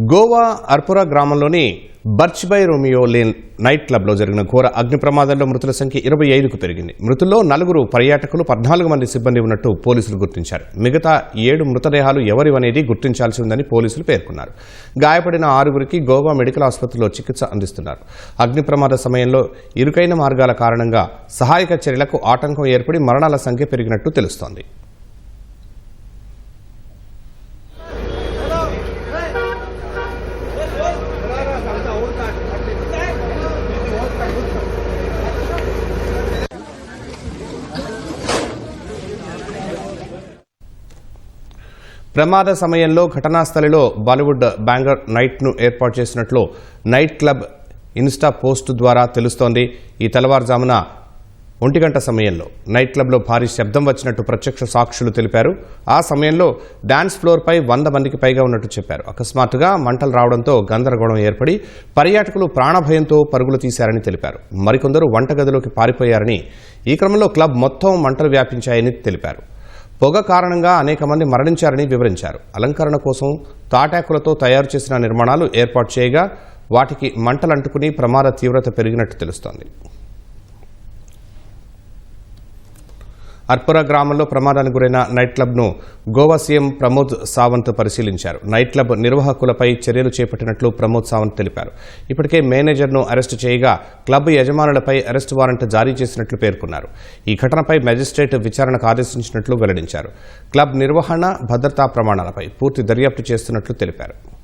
గోవా అర్పురా గ్రామంలోని Birch by Romeo Lane night క్లబ్లో జరిగిన ఘోర అగ్ని ప్రమాదంలో మృతుల సంఖ్య ఇరవై ఐదుకు పెరిగింది. మృతుల్లో నలుగురు పర్యాటకులు పద్నాలుగు మంది సిబ్బంది ఉన్నట్టు పోలీసులు గుర్తించారు. మిగతా ఏడు మృతదేహాలు ఎవరివనేది గుర్తించాల్సి ఉందని పోలీసులు పేర్కొన్నారు. గాయపడిన ఆరుగురికి గోవా మెడికల్ ఆసుపత్రిలో చికిత్స అందిస్తున్నారు. అగ్ని ప్రమాద సమయంలో ఇరుకైన మార్గాల కారణంగా సహాయక చర్యలకు ఆటంకం ఏర్పడి మరణాల సంఖ్య పెరిగినట్టు తెలుస్తోంది. ప్రమాద సమయంలో ఘటనా స్థలిలో బాలీవుడ్ బ్యాంగర్ నైట్ను ఏర్పాటు చేసినట్లు నైట్ క్లబ్ ఇన్స్టా పోస్ట్ ద్వారా తెలుస్తోంది. ఈ తెల్లవారుజామున ఒంటి గంట సమయంలో నైట్ క్లబ్లో భారీ శబ్దం వచ్చినట్టు ప్రత్యక్ష సాక్షులు తెలిపారు. ఆ సమయంలో డాన్స్ ఫ్లోర్పై వంద మందికి పైగా ఉన్నట్టు చెప్పారు. అకస్మాత్తుగా మంటలు రావడంతో గందరగోళం ఏర్పడి పర్యాటకులు ప్రాణభయంతో పరుగులు తీశారని తెలిపారు. మరికొందరు వంటగదిలోకి పారిపోయారని ఈ క్రమంలో క్లబ్ మొత్తం మంటలు వ్యాపించాయని తెలిపారు. పొగ కారణంగా అనేక మంది మరణించారని వివరించారు. అలంకరణ కోసం తాటాకులతో తయారు చేసిన నిర్మాణాలు ఏర్పాటు చేయగా వాటికి మంటలంటుకుని ప్రమాద తీవ్రత పెరిగినట్టు తెలుస్తోంది. అర్పురా గ్రామంలో ప్రమాదానికి గురైన నైట్ క్లబ్ను గోవా సీఎం ప్రమోద్ సావంత్ పరిశీలించారు. నైట్ క్లబ్ నిర్వాహకులపై చర్యలు చేపట్టినట్లు ప్రమోద్ సావంత్ తెలిపారు. ఇప్పటికే మేనేజర్ను అరెస్టు చేయగా క్లబ్ యజమానులపై అరెస్టు వారెంట్ జారీ చేసినట్లు పేర్కొన్నారు. ఈ ఘటనపై మెజిస్ట్రేట్ విచారణకు ఆదేశించినట్లు వెల్లడించారు. క్లబ్ నిర్వహణ భద్రతా ప్రమాణాలపై పూర్తి దర్యాప్తు చేస్తున్నట్లు తెలిపారు.